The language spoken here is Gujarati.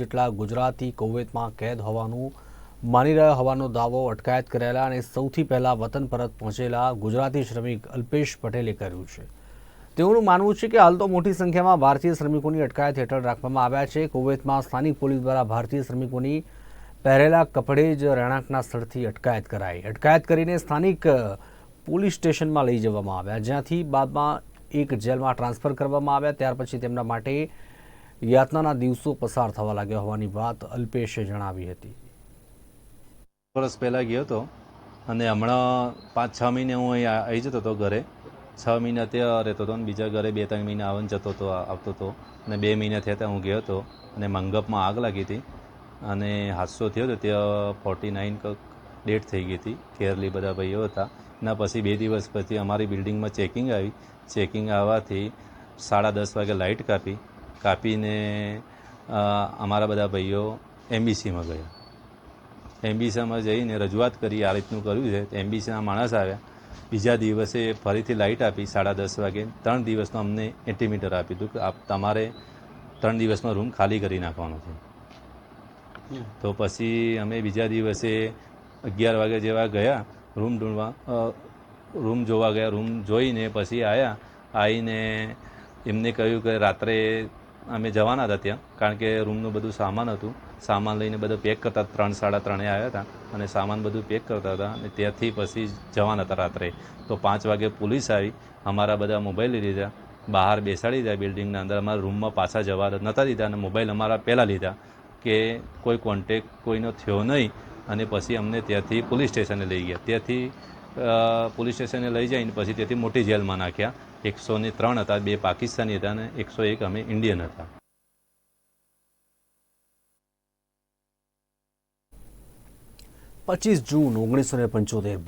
જેટલા ગુજરાતી કુવૈતમાં કેદ હોવાનું માની રહ્યા હોવાનો દાવો અટકાયત કરેલા અને સૌથી પહેલાં વતન પરત પહોંચેલા ગુજરાતી શ્રમિક અલ્પેશ પટેલે કર્યું છે. તેઓનું માનવું છે કે હાલ તો મોટી સંખ્યામાં ભારતીય શ્રમિકોની અટકાયત હેઠળ રાખવામાં આવ્યા છે. કુવૈતમાં સ્થાનિક પોલીસ દ્વારા ભારતીય શ્રમિકોની પહેરેલા કપડે જ રહેણાંકના સ્થળથી અટકાયત કરાઈ. અટકાયત કરીને સ્થાનિક પોલીસ સ્ટેશનમાં લઈ જવામાં આવ્યા. જ્યાંથી બાદમાં એક જેલમાં ટ્રાન્સફર કરવામાં આવ્યા. ત્યાર પછી તેમના માટે યાતનાના દિવસો પસાર થવા લાગ્યા હોવાની વાત અલ્પેશે જણાવી હતી. વર્ષ પહેલાં ગયો હતો અને હમણાં પાંચ છ મહિને હું અહીં આવી જતો હતો ઘરે. છ મહિના ત્યાં રહેતો હતો અને બીજા ઘરે બે ત્રણ મહિના આવન જતો હતો આવતો હતો. અને બે મહિના થયા ત્યાં હું ગયો હતો અને મંગપમાં આગ લાગી હતી. અને હાદસો થયો હતો ત્યાં ફોર્ટી નાઇન ડેટ થઈ ગઈ હતી કેરલી બધા ભાઈઓ હતા. એના પછી બે દિવસ પછી અમારી બિલ્ડિંગમાં ચેકિંગ આવી. ચેકિંગ આવવાથી સાડા દસ વાગે લાઇટ કાપી. કાપીને અમારા બધા ભાઈઓ એમબીસીમાં ગયા. એમબીસીમાં જઈને રજૂઆત કરી, આ રીતનું કર્યું છે. તો એમબીસીના માણસ આવ્યા. બીજા દિવસે ફરીથી લાઇટ આપી સાડા દસ વાગે. ત્રણ દિવસનું અમને એન્ટીમીટર આપ્યું હતું કે તમારે ત્રણ દિવસમાં રૂમ ખાલી કરી નાખવાનો છે. તો પછી અમે બીજા દિવસે અગિયાર વાગે જેવા ગયા, રૂમ ઢૂંઢવા રૂમ જોવા ગયા. રૂમ જોઈને પછી આવ્યા આવીને એમને કહ્યું કે રાત્રે અમે જવાના હતા ત્યાં, કારણ કે રૂમનું બધું સામાન હતું. સામાન લઈને બધું પેક કરતા ત્રણ સાડા ત્રણે આવ્યા હતા અને સામાન બધું પેક કરતા હતા અને ત્યાંથી પછી જવાના હતા રાત્રે. તો પાંચ વાગે પોલીસ આવી, અમારા બધા મોબાઈલ લીધા, બહાર બેસાડી દીધા બિલ્ડિંગના અંદર. અમારા રૂમમાં પાછા જવા નહોતા દીધા અને મોબાઈલ અમારા પહેલાં લીધા કે કોઈ કોન્ટેક કોઈનો થયો નહીં અને પછી અમને ત્યાંથી પોલીસ સ્ટેશને લઈ ગયા. ત્યાંથી પોલીસ સ્ટેશને લઈ જઈને પછી તેથી મોટી જેલમાં નાખ્યા. એકસો ને ત્રણ હતા, બે પાકિસ્તાની હતા અને એકસો એક અમે ઇન્ડિયન હતા. પચીસ જૂન ઓગણીસો ને પંચોતેર